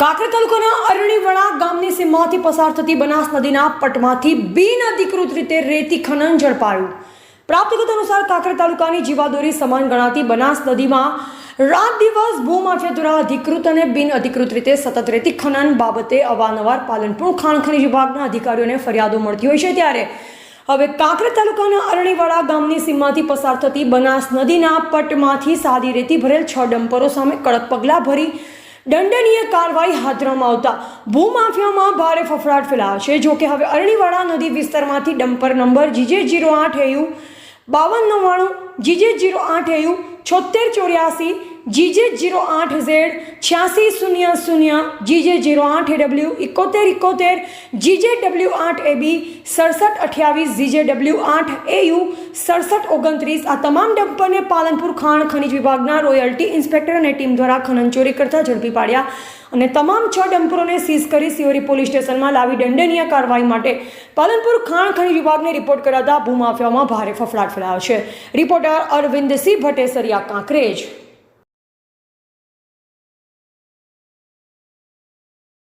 કાંકરેજ તાલુકાના અરણીવડા ગામની સીમાથી પસાર થતી બનાસ નદીના પટમાંથી બિન અધિકૃત રીતે રેતી ખનન ઝડપાયું. પ્રાપ્ત વિગત અનુસાર કાંકરેજ તાલુકાની જીવાદોરી સમાન ગણાતી બનાસ નદીમાં રાત દિવસ ભૂમાફિયા દ્વારા અધિકૃત અને બિન અધિકૃત રીતે સતત રેતી ખનન બાબતે અવારનવાર પાલનપુર ખાણ ખનિજ વિભાગના અધિકારીઓને ફરિયાદો મળતી હોય છે ત્યારે હવે કાંકરેજ તાલુકાના અરણીવાડા ગામની સીમાથી પસાર થતી બનાસ નદીના પટમાંથી સાદી રેતી ભરેલ છ ડમ્પરો સામે કડક પગલાં ભરી દંડનીય કાર્યવાહી હાથ ધરવામાં આવતા ભૂમાફિયામાં ભારે ફફડાટ ફેલાયો છે. જોકે હવે અરણીવાડા નદી વિસ્તારમાંથી ડમ્પર નંબર જીજે જીરો આઠ એયુ, બાવન નવ્વાણું જીજે જીરો આઠ એયુ છોતેર ચોર્યાસી જીજે જીરો આઠ ઝેડ છ્યાસી શૂન્ય શૂન્ય, જીજે જીરો આઠ ડબલ્યુ ઇકોતેર ઇકોતેર જીજે ડબલ્યુ આઠ એબી સડસઠ અઠ્યાવીસ, જીજે ડબલ્યુ આઠ એ યુ સડસઠ ઓગણત્રીસ. આ તમામ ડમ્પરને પાલનપુર ખાણ ખનિજ વિભાગના રોયલ્ટી ઇન્સ્પેક્ટર અને ટીમ દ્વારા ખનન ચોરી કરતા ઝડપી પાડ્યા અને તમામ છ ડમ્પરોને સીઝ કરી સિયોરી પોલીસ સ્ટેશનમાં લાવી દંડનીય કાર્યવાહી માટે પાલનપુર ખાણ ખનિજ વિભાગને રિપોર્ટ કરાતા ભૂમાફિયામાં ભારે ફફડાટ ફેલાયો છે. રિપોર્ટર અરવિંદસિંહ ભટ્ટેસરિયા કાંકરેજ.